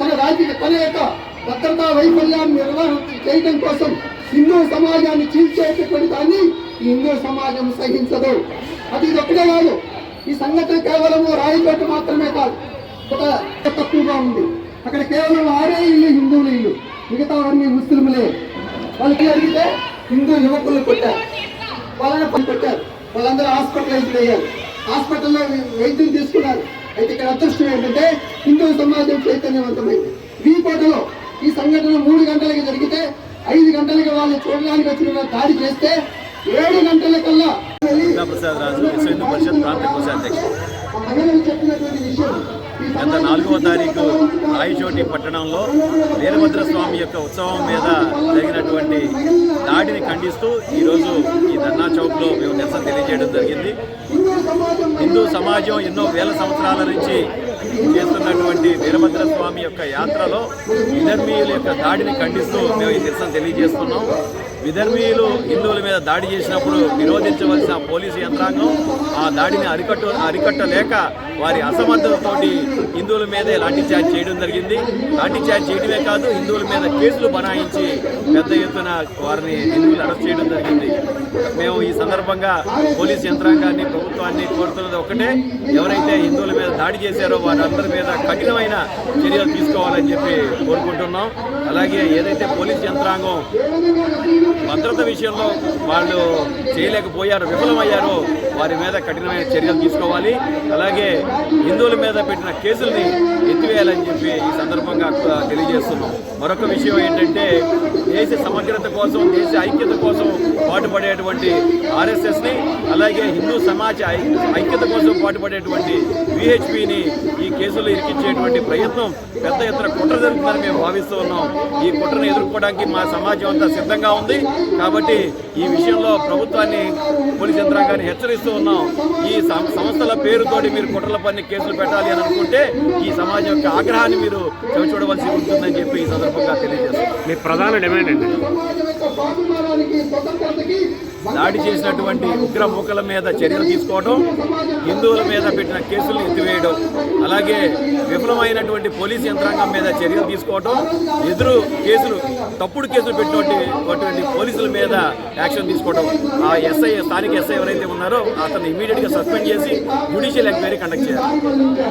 తన రాజ్యం కలయక భద్రతా వైఫల్యాన్ని నిర్వహణ చేయడం కోసం హిందూ సమాజాన్ని చీల్చేటటువంటి దాన్ని హిందూ సమాజం సహించదు. అది ఇది ఒకటే కాదు. ఈ సంఘటన కేవలం రాయిపేట మాత్రమే కాదు. ఒక తక్కువగా ఉంది. అక్కడ కేవలం ఆరే ఇల్లు హిందువులు ఇల్లు మిగతావన్నీ ముస్లింలే. వాళ్ళకి అడిగితే హిందూ యువకులు కొట్టారు. వాళ్ళని పని పెట్టారు వాళ్ళందరూ హాస్పిటలైజ్ అయ్యారు. హాస్పిటల్లో వైద్యం తీసుకున్నారు. అయితే ఇక్కడ అదృష్టం ఏంటంటే హిందూ సమాజం చైతన్యవంతమైంది. వీకోటలో ఈ సంఘటన మూడు గంటలకి జరిగితే ఐదు గంటలకి వాళ్ళు చూడడానికి వచ్చిన దాడి చేస్తే ఏడు గంటల కల్లా చెప్పినటువంటి విషయం గత నాలుగవ తారీఖు రాయచోటి పట్టణంలో వీరభద్ర స్వామి యొక్క ఉత్సవం మీద జరిగినటువంటి దాడిని ఖండిస్తూ ఈరోజు ఈ ధర్నా చౌక్లో మేము నిరసన తెలియజేయడం జరిగింది. హిందూ సమాజం ఎన్నో వేల సంవత్సరాల నుంచి చేస్తున్నటువంటి వీరభద్ర స్వామి యొక్క యాత్రలో విధర్మీయుల యొక్క దాడిని ఖండిస్తూ మేము ఈ నిరసన తెలియజేస్తున్నాం. విధర్మీయులు హిందువుల మీద దాడి చేసినప్పుడు విరోధించవలసిన పోలీసు యంత్రాంగం ఆ దాడిని అరికట్టు అరికట్టలేక వారి అసమర్థతతోటి హిందువుల మీదే లాఠీచార్జ్ చేయడం జరిగింది. లాఠీచార్జ్ చేయడమే కాదు హిందువుల మీద కేసులు బనాయించి పెద్ద ఎత్తున వారిని హిందువులు అరెస్ట్ చేయడం జరిగింది. మేము ఈ సందర్భంగా పోలీస్ యంత్రాంగాన్ని ప్రభుత్వాన్ని కోరుతున్నది ఒకటే. ఎవరైతే హిందువుల మీద దాడి చేశారో వారందరి మీద కఠినమైన చర్యలు తీసుకోవాలని చెప్పి కోరుకుంటున్నాం. అలాగే ఏదైతే పోలీస్ యంత్రాంగం భద్రత విషయంలో వాళ్ళు చేయలేకపోయారు విఫలమయ్యారో వారి మీద కఠినమైన చర్యలు తీసుకోవాలి. అలాగే హిందువుల మీద పెట్టిన కేసుల్ని ఎత్తివేయాలని చెప్పి ఈ సందర్భంగా తెలియజేస్తున్నాం. మరొక విషయం ఏంటంటే దేశ సమగ్రత కోసం దేశ ఐక్యత కోసం పాటుపడేటువంటి ఆర్ఎస్ఎస్ని అలాగే హిందూ సమాజ ఐ- ఐక్యత కోసం పాటుపడేటువంటి విహెచ్పిని ఈ కేసులు ఇరికించేటువంటి ప్రయత్నం పెద్ద ఎత్తున కుట్ర జరుగుతుందని మేము భావిస్తూ ఉన్నాం. ఈ కుట్రను ఎదుర్కోవడానికి మా సమాజం అంతా సిద్ధంగా ఉంది. కాబట్టి ఈ విషయంలో ప్రభుత్వాన్ని పోలీస్ యంత్రాంగాన్ని హెచ్చరిస్తూ ఉన్నాం. ఈ సం- సంస్థల పేరుతోటి మీరు కుట్రలు పని కేసులు పెట్టాలి అని అనుకుంటే ఈ సమాజం యొక్క ఆగ్రహాన్ని మీరు చూడవలసి ఉంటుందని చెప్పి ఈ సందర్భంగా తెలియజేస్తాం మీ ప్రధాన డిమాండ్ స్వతంత్రతకి దాడి చేసినటువంటి ఉగ్ర మూకల మీద చర్యలు తీసుకోవడం హిందువుల మీద పెట్టిన కేసులను ఎత్తివేయడం అలాగే విఫలమైనటువంటి పోలీస్ యంత్రాంగం మీద చర్యలు తీసుకోవడం ఎదురు కేసులు తప్పుడు కేసులు పెట్టినటువంటి పోలీసుల మీద యాక్షన్ తీసుకోవడం. ఆ ఎస్ఐ స్థానిక ఎస్ఐ ఎవరైతే ఉన్నారో అతను ఇమీడియట్గా సస్పెండ్ చేసి జ్యుడిషియల్ ఎంక్వైరీ కండక్ట్ நிகழ்ச்சி